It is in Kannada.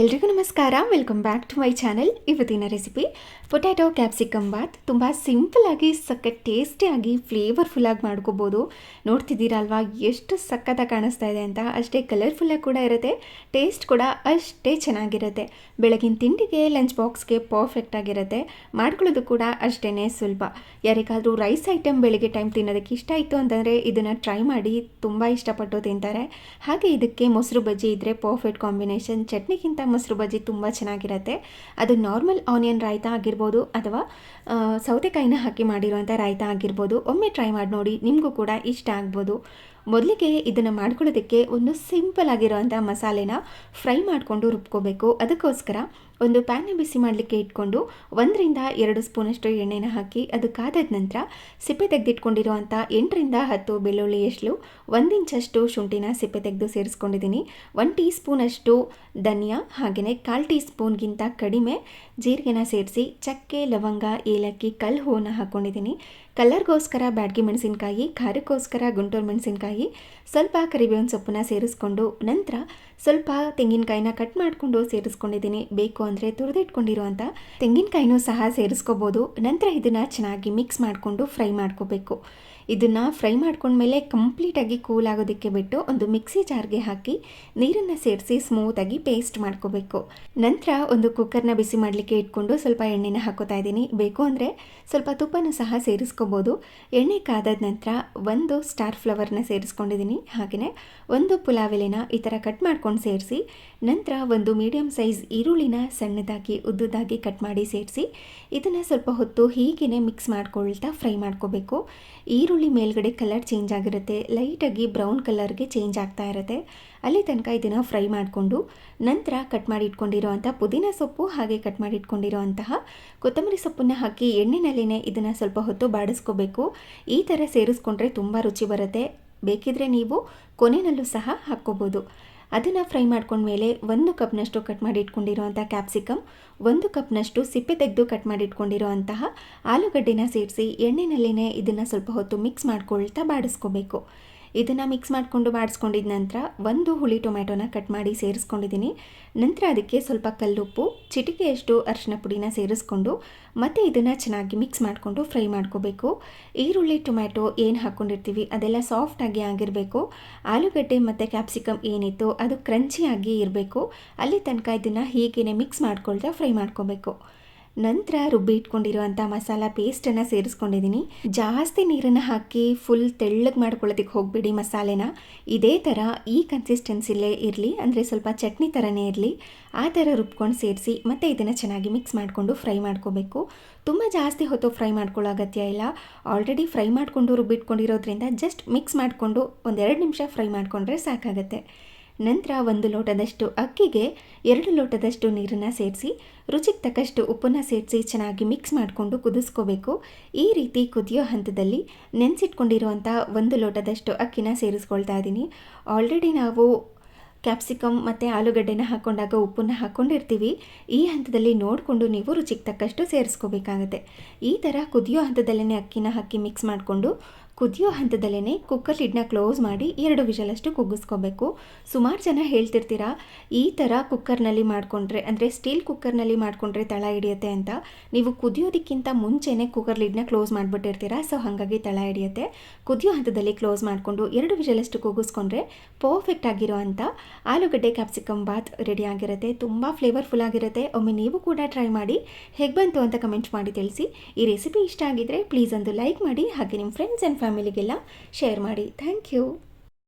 ಎಲ್ರಿಗೂ ನಮಸ್ಕಾರ. Welcome back to my channel ಇವತ್ತಿನ ರೆಸಿಪಿ ಪೊಟ್ಯಾಟೊ ಕ್ಯಾಪ್ಸಿಕಮ್ ಬಾತ್ ತುಂಬ ಆಗಿ, ಸಖತ್ ಟೇಸ್ಟಿಯಾಗಿ ಫ್ಲೇವರ್ಫುಲ್ಲಾಗಿ ಮಾಡ್ಕೋಬೋದು. ನೋಡ್ತಿದ್ದೀರಲ್ವಾ ಎಷ್ಟು ಸಕ್ಕತ್ತಾಗಿ ಕಾಣಿಸ್ತಾ ಇದೆ ಅಂತ. ಅಷ್ಟೇ ಕಲರ್ಫುಲ್ಲಾಗಿ ಕೂಡ ಇರುತ್ತೆ. ಟೇಸ್ಟ್ ಕೂಡ ಅಷ್ಟೇ ಚೆನ್ನಾಗಿರುತ್ತೆ. ಬೆಳಗಿನ ತಿಂಡಿಗೆ ಲಂಚ್ ಬಾಕ್ಸ್ಗೆ ಪರ್ಫೆಕ್ಟ್ ಆಗಿರುತ್ತೆ. ಮಾಡ್ಕೊಳ್ಳೋದು ಕೂಡ ಅಷ್ಟೇ ಸುಲಭ. ಯಾರಿಗಾದರೂ ರೈಸ್ ಐಟಮ್ ಬೆಳಗ್ಗೆ ಟೈಮ್ ತಿನ್ನೋದಕ್ಕೆ ಇಷ್ಟ ಆಯಿತು ಅಂತಂದರೆ, ಇದನ್ನು ಟ್ರೈ ಮಾಡಿ ತುಂಬ ಇಷ್ಟಪಟ್ಟು ತಿಂತಾರೆ. ಹಾಗೆ ಇದಕ್ಕೆ ಮೊಸರು ಬಜ್ಜಿ ಇದ್ದರೆ ಪರ್ಫೆಕ್ಟ್ ಕಾಂಬಿನೇಷನ್ ಚಟ್ನಿಗಿಂತ ಮೊಸರು ಬಜ್ಜಿ ತುಂಬ ಚೆನ್ನಾಗಿರುತ್ತೆ. ಅದು ನಾರ್ಮಲ್ ಆನಿಯನ್ ರಾಯ್ತ ಆಗಿರ್ಬೋದು ಅಥವಾ ಸೌತೆಕಾಯಿನ ಹಾಕಿ ಮಾಡಿರುವಂಥ ರಾಯ್ತ ಆಗಿರ್ಬೋದು. ಒಮ್ಮೆ ಟ್ರೈ ಮಾಡಿ ನೋಡಿ, ನಿಮಗೂ ಕೂಡ ಇಷ್ಟ ಆಗ್ಬೋದು. ಮೊದಲಿಗೆ ಇದನ್ನು ಮಾಡ್ಕೊಳ್ಳೋದಕ್ಕೆ ಒಂದು ಸಿಂಪಲ್ ಆಗಿರೋವಂಥ ಮಸಾಲೆನ ಫ್ರೈ ಮಾಡಿಕೊಂಡು ರುಬ್ಕೋಬೇಕು. ಅದಕ್ಕೋಸ್ಕರ ಒಂದು ಪ್ಯಾನ್ನ ಬಿಸಿ ಮಾಡಲಿಕ್ಕೆ ಇಟ್ಕೊಂಡು ಒಂದರಿಂದ ಎರಡು ಸ್ಪೂನಷ್ಟು ಎಣ್ಣೆನ ಹಾಕಿ ಅದು ಕಾದಾದ ನಂತರ ಸಿಪ್ಪೆ ತೆಗೆದಿಟ್ಕೊಂಡಿರುವಂಥ ಎಂಟರಿಂದ ಹತ್ತು ಬೆಳ್ಳುಳ್ಳಿ ಎಷ್ಟು ಒಂದು ಇಂಚಷ್ಟು ಶುಂಠಿನ ಸಿಪ್ಪೆ ತೆಗೆದು ಸೇರಿಸ್ಕೊಂಡಿದ್ದೀನಿ. ಒನ್ ಟೀ ಸ್ಪೂನಷ್ಟು ಧನಿಯಾ ಹಾಗೆಯೇ ಕಾಲು ಟೀ ಸ್ಪೂನ್ಗಿಂತ ಕಡಿಮೆ ಜೀರಿಗೆನ ಸೇರಿಸಿ ಚಕ್ಕೆ, ಲವಂಗ, ಏಲಕ್ಕಿ, ಕಲ್ಲು ಹೂವನ್ನು ಹಾಕ್ಕೊಂಡಿದ್ದೀನಿ ಕಲರ್ಗೋಸ್ಕರ ಬ್ಯಾಡಗಿ ಮೆಣಸಿನ್ಕಾಯಿ, ಖಾರಕ್ಕೋಸ್ಕರ ಗುಂಟೂರು ಮೆಣಸಿನ್ಕಾಯಿ ಸ್ವಲ್ಪ ಕರಿಬೇವಿನ ಸೊಪ್ಪನ್ನ ಸೇರಿಸ್ಕೊಂಡು ನಂತರ ಸ್ವಲ್ಪ ತೆಂಗಿನಕಾಯಿನ ಕಟ್ ಮಾಡಿಕೊಂಡು ಸೇರಿಸ್ಕೊಂಡಿದ್ದೀನಿ. ಬೇಕು ಅಂದರೆ ತುರಿದಿಟ್ಕೊಂಡಿರುವಂಥ ತೆಂಗಿನಕಾಯಿನೂ ಸಹ ಸೇರಿಸ್ಕೋಬೋದು. ನಂತರ ಇದನ್ನು ಚೆನ್ನಾಗಿ ಮಿಕ್ಸ್ ಮಾಡಿಕೊಂಡು ಫ್ರೈ ಮಾಡ್ಕೋಬೇಕು. ಇದನ್ನು ಫ್ರೈ ಮಾಡ್ಕೊಂಡ್ಮೇಲೆ ಕಂಪ್ಲೀಟಾಗಿ ಕೂಲ್ ಆಗೋದಕ್ಕೆ ಬಿಟ್ಟು ಒಂದು ಮಿಕ್ಸಿ ಜಾರ್ಗೆ ಹಾಕಿ ನೀರನ್ನು ಸೇರಿಸಿ ಸ್ಮೂತಾಗಿ ಪೇಸ್ಟ್ ಮಾಡ್ಕೋಬೇಕು. ನಂತರ ಒಂದು ಕುಕ್ಕರ್ನ ಬಿಸಿ ಮಾಡಲಿಕ್ಕೆ ಇಟ್ಕೊಂಡು ಸ್ವಲ್ಪ ಎಣ್ಣೆನ ಹಾಕೋತಾ ಇದ್ದೀನಿ. ಬೇಕು ಅಂದರೆ ಸ್ವಲ್ಪ ತುಪ್ಪನ ಸಹ ಸೇರಿಸ್ಕೋಬೋದು. ಎಣ್ಣೆ ಕಾದಾದ ನಂತರ ಒಂದು ಸ್ಟಾರ್ ಫ್ಲವರ್ನ ಸೇರಿಸ್ಕೊಂಡಿದ್ದೀನಿ. ಹಾಗೆಯೇ ಒಂದು ಪುಲಾವ್ ಎಲೆನ ಈ ಥರ ಕಟ್ ಮಾಡ್ಕೊಂಡು ಸೇರಿಸಿ, ನಂತರ ಒಂದು ಮೀಡಿಯಮ್ ಸೈಜ್ ಈರುಳ್ಳಿನ ಸಣ್ಣದಾಗಿ, ಉದ್ದುದಾಗಿ ಕಟ್ ಮಾಡಿ ಸೇರಿಸಿ, ಇದನ್ನು ಸ್ವಲ್ಪ ಹೊತ್ತು ಹೀಗೇ ಮಿಕ್ಸ್ ಮಾಡ್ಕೊಳ್ತಾ ಫ್ರೈ ಮಾಡ್ಕೋಬೇಕು. ಈರುಳ್ಳಿ ಮೇಲ್ಗಡೆ ಕಲರ್ ಚೇಂಜ್ ಆಗಿರುತ್ತೆ. ಲೈಟಾಗಿ ಬ್ರೌನ್ ಕಲರ್ಗೆ ಚೇಂಜ್ ಆಗ್ತಾ ಇರುತ್ತೆ. ಅಲ್ಲಿ ತನಕ ಇದನ್ನು ಫ್ರೈ ಮಾಡಿಕೊಂಡು, ನಂತರ ಕಟ್ ಮಾಡಿ ಇಟ್ಕೊಂಡಿರೋವಂಥ ಪುದೀನ ಸೊಪ್ಪು ಹಾಗೆ ಕಟ್ ಮಾಡಿ ಇಟ್ಕೊಂಡಿರೋವಂತಹ ಕೊತ್ತಂಬರಿ ಸೊಪ್ಪನ್ನು ಹಾಕಿ ಎಣ್ಣೆನಲ್ಲಿನೇ ಇದನ್ನು ಸ್ವಲ್ಪ ಹೊತ್ತು ಬಾಡಿಸ್ಕೋಬೇಕು. ಈ ಥರ ಸೇರಿಸ್ಕೊಂಡ್ರೆ ತುಂಬ ರುಚಿ ಬರುತ್ತೆ. ಬೇಕಿದ್ರೆ ನೀವು ಕೊನೆಯಲ್ಲೂ ಸಹ ಹಾಕ್ಕೋಬೋದು. ಅದನ್ನು ಫ್ರೈ ಮಾಡ್ಕೊಂಡ್ಮೇಲೆ ಒಂದು ಕಪ್ನಷ್ಟು ಕಟ್ ಮಾಡಿ ಇಟ್ಕೊಂಡಿರೋವಂಥ ಕ್ಯಾಪ್ಸಿಕಮ್ ಒಂದು ಕಪ್ನಷ್ಟು ಸಿಪ್ಪೆ ತೆಗೆದು ಕಟ್ ಮಾಡಿ ಇಟ್ಕೊಂಡಿರುವಂತಹ ಆಲೂಗಡ್ಡೆನ ಸೇರಿಸಿ ಎಣ್ಣೆನಲ್ಲಿನೇ ಇದನ್ನು ಸ್ವಲ್ಪ ಹೊತ್ತು ಮಿಕ್ಸ್ ಮಾಡ್ಕೊಳ್ತಾ ಬಾಡಿಸ್ಕೋಬೇಕು. ಇದನ್ನು ಮಿಕ್ಸ್ ಮಾಡಿಕೊಂಡು ಬಾಡಿಸ್ಕೊಂಡಿದ ನಂತರ ಒಂದು ಹುಳಿ ಟೊಮ್ಯಾಟೊನ ಕಟ್ ಮಾಡಿ ಸೇರಿಸ್ಕೊಂಡಿದ್ದೀನಿ ನಂತರ ಅದಕ್ಕೆ ಸ್ವಲ್ಪ ಕಲ್ಲುಪ್ಪು, ಚಿಟಿಕೆಯಷ್ಟು ಅರಿಶಿನ ಪುಡಿನ ಸೇರಿಸ್ಕೊಂಡು ಮತ್ತೆ ಇದನ್ನು ಚೆನ್ನಾಗಿ ಮಿಕ್ಸ್ ಮಾಡಿಕೊಂಡು ಫ್ರೈ ಮಾಡ್ಕೋಬೇಕು. ಈರುಳ್ಳಿ, ಟೊಮ್ಯಾಟೊ ಏನು ಹಾಕ್ಕೊಂಡಿರ್ತೀವಿ ಅದೆಲ್ಲ ಸಾಫ್ಟಾಗಿ ಆಗಿರಬೇಕು. ಆಲೂಗಡ್ಡೆ ಮತ್ತು ಕ್ಯಾಪ್ಸಿಕಮ್ ಏನಿತ್ತು ಅದು ಕ್ರಂಚಿಯಾಗಿ ಇರಬೇಕು. ಅಲ್ಲಿ ತನಕ ಇದನ್ನು ಹೀಗೇನೆ ಮಿಕ್ಸ್ ಮಾಡ್ಕೊಳ್ತಾ ಫ್ರೈ ಮಾಡ್ಕೋಬೇಕು. ನಂತರ ರುಬ್ಬಿ ಇಟ್ಕೊಂಡಿರುವಂಥ ಮಸಾಲ ಪೇಸ್ಟನ್ನು ಸೇರಿಸ್ಕೊಂಡಿದ್ದೀನಿ. ಜಾಸ್ತಿ ನೀರನ್ನು ಹಾಕಿ ಫುಲ್ ತೆಳ್ಳಗೆ ಮಾಡ್ಕೊಳ್ಳೋದಕ್ಕೆ ಹೋಗಬೇಡಿ ಮಸಾಲೆನ. ಇದೇ ಥರ ಈ ಕನ್ಸಿಸ್ಟೆನ್ಸಿಲೇ ಇರಲಿ, ಅಂದರೆ ಸ್ವಲ್ಪ ಚಟ್ನಿ ಥರನೇ ಇರಲಿ, ಆ ಥರ ರುಬ್ಕೊಂಡು ಸೇರಿಸಿ ಮತ್ತು ಇದನ್ನು ಚೆನ್ನಾಗಿ ಮಿಕ್ಸ್ ಮಾಡಿಕೊಂಡು ಫ್ರೈ ಮಾಡ್ಕೋಬೇಕು. ತುಂಬ ಜಾಸ್ತಿ ಹೊತ್ತು ಫ್ರೈ ಮಾಡ್ಕೊಳ್ಳೋ ಅಗತ್ಯ ಇಲ್ಲ. ಆಲ್ರೆಡಿ ಫ್ರೈ ಮಾಡಿಕೊಂಡು ರುಬ್ಬಿಟ್ಕೊಂಡಿರೋದ್ರಿಂದ ಜಸ್ಟ್ ಮಿಕ್ಸ್ ಮಾಡಿಕೊಂಡು ಒಂದೆರಡು ನಿಮಿಷ ಫ್ರೈ ಮಾಡಿಕೊಂಡ್ರೆ ಸಾಕಾಗತ್ತೆ. ನಂತರ ಒಂದು ಲೋಟದಷ್ಟು ಅಕ್ಕಿಗೆ ಎರಡು ಲೋಟದಷ್ಟು ನೀರನ್ನು ಸೇರಿಸಿ, ರುಚಿಗೆ ತಕ್ಕಷ್ಟು ಉಪ್ಪನ್ನು ಸೇರಿಸಿ ಚೆನ್ನಾಗಿ ಮಿಕ್ಸ್ ಮಾಡಿಕೊಂಡು ಕುದಿಸ್ಕೋಬೇಕು. ಈ ರೀತಿ ಕುದಿಯೋ ಹಂತದಲ್ಲಿ ನೆನೆಸಿಟ್ಕೊಂಡಿರುವಂಥ ಒಂದು ಲೋಟದಷ್ಟು ಅಕ್ಕಿನ ಸೇರಿಸ್ಕೊಳ್ತಾ ಇದ್ದೀನಿ ಆಲ್ರೆಡಿ ನಾವು ಕ್ಯಾಪ್ಸಿಕಮ್ ಮತ್ತು ಆಲೂಗಡ್ಡೆನ ಹಾಕ್ಕೊಂಡಾಗ ಉಪ್ಪನ್ನು ಹಾಕ್ಕೊಂಡಿರ್ತೀವಿ ಈ ಹಂತದಲ್ಲಿ ನೋಡಿಕೊಂಡು ನೀವು ರುಚಿಗೆ ತಕ್ಕಷ್ಟು ಸೇರಿಸ್ಕೋಬೇಕಾಗತ್ತೆ. ಈ ಥರ ಕುದಿಯೋ ಹಂತದಲ್ಲೇ ಅಕ್ಕಿನ ಹಾಕಿ ಮಿಕ್ಸ್ ಮಾಡಿಕೊಂಡು ಕುದಿಯೋ ಹಂತದಲ್ಲೇ ಕುಕ್ಕರ್ ಲಿಡ್ನ ಕ್ಲೋಸ್ ಮಾಡಿ ಎರಡು ವಿಷಲಷ್ಟು ಕುಗ್ಗಿಸ್ಕೋಬೇಕು. ಸುಮಾರು ಜನ ಹೇಳ್ತಿರ್ತೀರಾ, ಈ ಥರ ಕುಕ್ಕರ್ನಲ್ಲಿ ಮಾಡಿಕೊಂಡ್ರೆ, ಅಂದರೆ ಸ್ಟೀಲ್ ಕುಕ್ಕರ್ನಲ್ಲಿ ಮಾಡಿಕೊಂಡ್ರೆ ತಳ ಹಿಡಿಯುತ್ತೆ ಅಂತ. ನೀವು ಕುದಿಯೋದಕ್ಕಿಂತ ಮುಂಚೆನೇ ಕುಕ್ಕರ್ ಲಿಡ್ನ ಕ್ಲೋಸ್ ಮಾಡಿಬಿಟ್ಟಿರ್ತೀರಾ ಸೊ ಹಾಗಾಗಿ ತಳ ಹಿಡಿಯುತ್ತೆ. ಕುದಿಯೋ ಹಂತದಲ್ಲಿ ಕ್ಲೋಸ್ ಮಾಡಿಕೊಂಡು ಎರಡು ವಿಷಲಷ್ಟು ಕುಗ್ಗಿಸ್ಕೊಂಡ್ರೆ ಪರ್ಫೆಕ್ಟ್ ಆಗಿರೋ ಅಂತ. ಆಲೂಗಡ್ಡೆ ಕ್ಯಾಪ್ಸಿಕಮ್ ಬಾತ್ ರೆಡಿ ಆಗಿರುತ್ತೆ, ತುಂಬ ಫ್ಲೇವರ್ಫುಲ್ ಆಗಿರುತ್ತೆ. ಒಮ್ಮೆ ನೀವು ಕೂಡ ಟ್ರೈ ಮಾಡಿ, ಹೇಗೆ ಬಂತು ಅಂತ ಕಮೆಂಟ್ ಮಾಡಿ ತಿಳಿಸಿ. ಈ ರೆಸಿಪಿ ಇಷ್ಟ ಆಗಿದ್ರೆ ಪ್ಲೀಸ್ ಒಂದು ಲೈಕ್ ಮಾಡಿ, ಹಾಗೆ ನಿಮ್ಮ ಫ್ರೆಂಡ್ಸ್ ಆ್ಯಂಡ್ ಫ್ಯಾಮಿಲಿಗೆಲ್ಲ ಶೇರ್ ಮಾಡಿ. Thank you